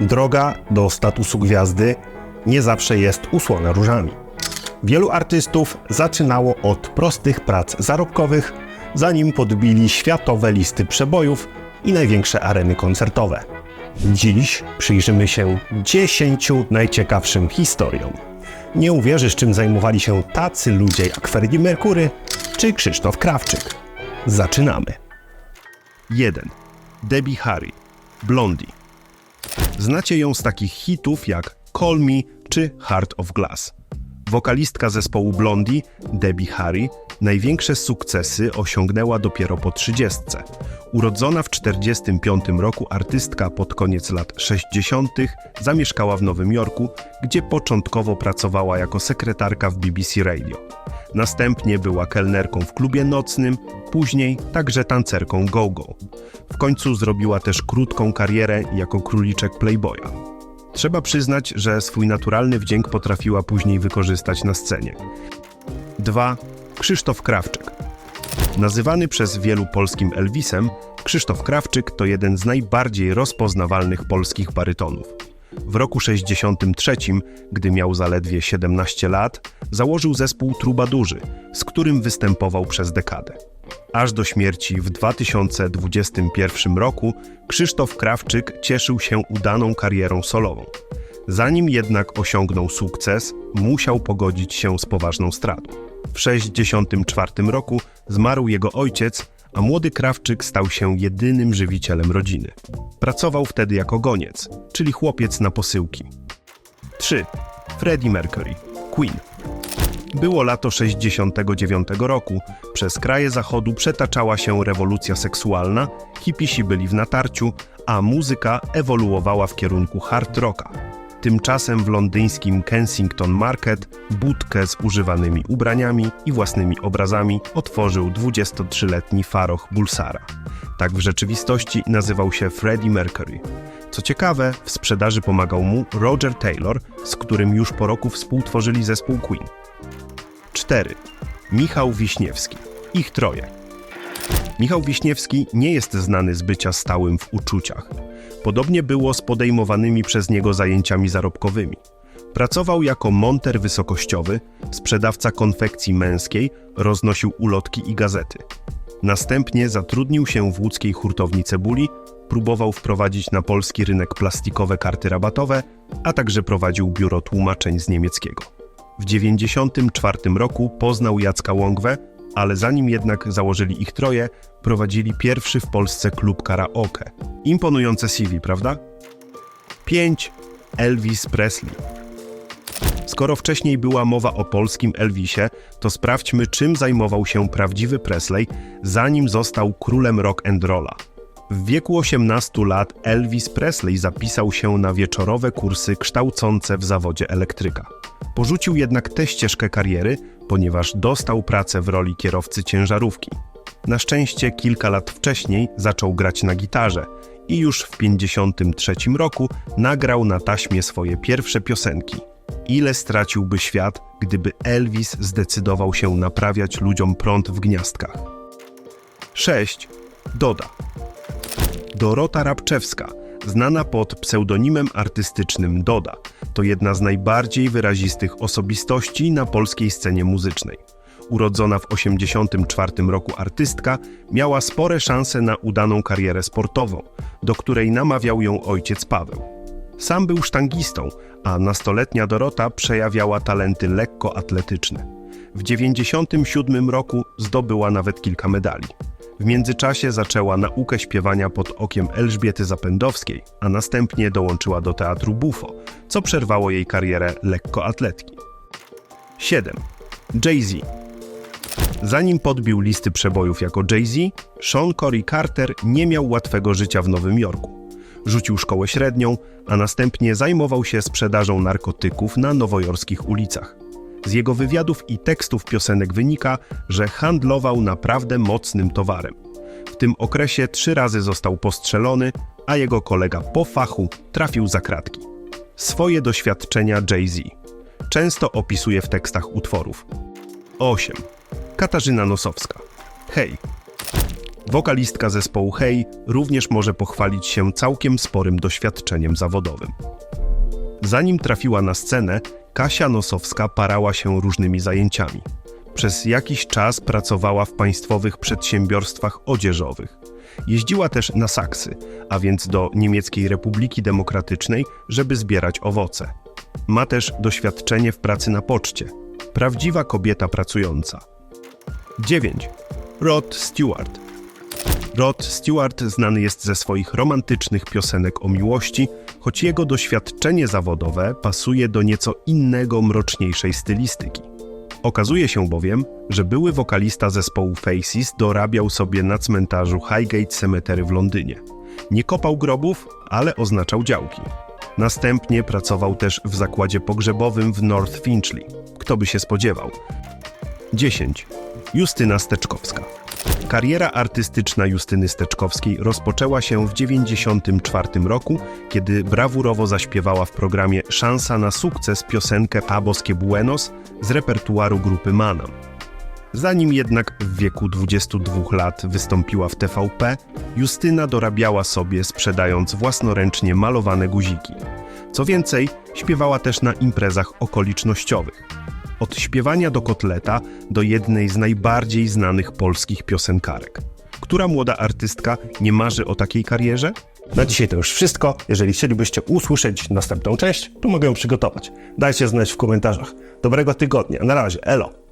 droga do statusu gwiazdy nie zawsze jest usłona różami. Wielu artystów zaczynało od prostych prac zarobkowych, zanim podbili światowe listy przebojów i największe areny koncertowe. Dziś przyjrzymy się 10 najciekawszym historiom. Nie uwierzysz, czym zajmowali się tacy ludzie jak Freddie Mercury czy Krzysztof Krawczyk. Zaczynamy. 1. Debbie Harry, Blondie. Znacie ją z takich hitów jak Call Me czy Heart of Glass. Wokalistka zespołu Blondie, Debbie Harry, największe sukcesy osiągnęła dopiero po trzydziestce. Urodzona w 45 roku artystka pod koniec lat 60. zamieszkała w Nowym Jorku, gdzie początkowo pracowała jako sekretarka w BBC Radio. Następnie była kelnerką w klubie nocnym, później także tancerką go-go. W końcu zrobiła też krótką karierę jako króliczek Playboya. Trzeba przyznać, że swój naturalny wdzięk potrafiła później wykorzystać na scenie. 2. Krzysztof Krawczyk. Nazywany przez wielu polskim Elvisem, Krzysztof Krawczyk to jeden z najbardziej rozpoznawalnych polskich barytonów. W roku 63, gdy miał zaledwie 17 lat, założył zespół Trubadurzy, z którym występował przez dekadę. Aż do śmierci w 2021 roku Krzysztof Krawczyk cieszył się udaną karierą solową. Zanim jednak osiągnął sukces, musiał pogodzić się z poważną stratą. W 1964 roku zmarł jego ojciec, a młody Krawczyk stał się jedynym żywicielem rodziny. Pracował wtedy jako goniec, czyli chłopiec na posyłki. 3. Freddie Mercury, Queen. Było lato 69 roku, przez kraje zachodu przetaczała się rewolucja seksualna, hipisi byli w natarciu, a muzyka ewoluowała w kierunku hard rocka. Tymczasem w londyńskim Kensington Market budkę z używanymi ubraniami i własnymi obrazami otworzył 23-letni Faroch Bulsara. Tak w rzeczywistości nazywał się Freddie Mercury. Co ciekawe, w sprzedaży pomagał mu Roger Taylor, z którym już po roku współtworzyli zespół Queen. 4. Michał Wiśniewski. Ich troje. Michał Wiśniewski nie jest znany z bycia stałym w uczuciach. Podobnie było z podejmowanymi przez niego zajęciami zarobkowymi. Pracował jako monter wysokościowy, sprzedawca konfekcji męskiej, roznosił ulotki i gazety. Następnie zatrudnił się w łódzkiej hurtowni cebuli, próbował wprowadzić na polski rynek plastikowe karty rabatowe, a także prowadził biuro tłumaczeń z niemieckiego. W 1994 roku poznał Jacka Łągwę, ale zanim jednak założyli ich troje, prowadzili pierwszy w Polsce klub karaoke. Imponujące CV, prawda? 5. Elvis Presley. Skoro wcześniej była mowa o polskim Elvisie, to sprawdźmy, czym zajmował się prawdziwy Presley, zanim został królem rock and rolla. W wieku 18 lat Elvis Presley zapisał się na wieczorowe kursy kształcące w zawodzie elektryka. Porzucił jednak tę ścieżkę kariery, ponieważ dostał pracę w roli kierowcy ciężarówki. Na szczęście kilka lat wcześniej zaczął grać na gitarze i już w 1953 roku nagrał na taśmie swoje pierwsze piosenki. Ile straciłby świat, gdyby Elvis zdecydował się naprawiać ludziom prąd w gniazdkach? 6. Doda. Dorota Rabczewska, znana pod pseudonimem artystycznym Doda, to jedna z najbardziej wyrazistych osobistości na polskiej scenie muzycznej. Urodzona w 1984 roku artystka miała spore szanse na udaną karierę sportową, do której namawiał ją ojciec Paweł. Sam był sztangistą, a nastoletnia Dorota przejawiała talenty lekkoatletyczne. W 1997 roku zdobyła nawet kilka medali. W międzyczasie zaczęła naukę śpiewania pod okiem Elżbiety Zapędowskiej, a następnie dołączyła do teatru Bufo, co przerwało jej karierę lekkoatletki. 7. Jay-Z Zanim podbił listy przebojów jako Jay-Z, Sean Corey Carter nie miał łatwego życia w Nowym Jorku. Rzucił szkołę średnią, a następnie zajmował się sprzedażą narkotyków na nowojorskich ulicach. Z jego wywiadów i tekstów piosenek wynika, że handlował naprawdę mocnym towarem. W tym okresie trzy razy został postrzelony, a jego kolega po fachu trafił za kratki. Swoje doświadczenia Jay-Z często opisuje w tekstach utworów. 8. Katarzyna Nosowska. Hej. Wokalistka zespołu Hej również może pochwalić się całkiem sporym doświadczeniem zawodowym. Zanim trafiła na scenę, Kasia Nosowska parała się różnymi zajęciami. Przez jakiś czas pracowała w państwowych przedsiębiorstwach odzieżowych. Jeździła też na saksy, a więc do Niemieckiej Republiki Demokratycznej, żeby zbierać owoce. Ma też doświadczenie w pracy na poczcie. Prawdziwa kobieta pracująca. 9. Rod Stewart. Rod Stewart znany jest ze swoich romantycznych piosenek o miłości, choć jego doświadczenie zawodowe pasuje do nieco innego, mroczniejszej stylistyki. Okazuje się bowiem, że były wokalista zespołu Faces dorabiał sobie na cmentarzu Highgate Cemetery w Londynie. Nie kopał grobów, ale oznaczał działki. Następnie pracował też w zakładzie pogrzebowym w North Finchley. Kto by się spodziewał? 10. Justyna Steczkowska. Kariera artystyczna Justyny Steczkowskiej rozpoczęła się w 1994 roku, kiedy brawurowo zaśpiewała w programie Szansa na sukces piosenkę Boskie Buenos z repertuaru grupy Manam. Zanim jednak w wieku 22 lat wystąpiła w TVP, Justyna dorabiała sobie sprzedając własnoręcznie malowane guziki. Co więcej, śpiewała też na imprezach okolicznościowych. Od śpiewania do kotleta do jednej z najbardziej znanych polskich piosenkarek. Która młoda artystka nie marzy o takiej karierze? Na dzisiaj to już wszystko. Jeżeli chcielibyście usłyszeć następną część, to mogę ją przygotować. Dajcie znać w komentarzach. Dobrego tygodnia. Na razie. Elo.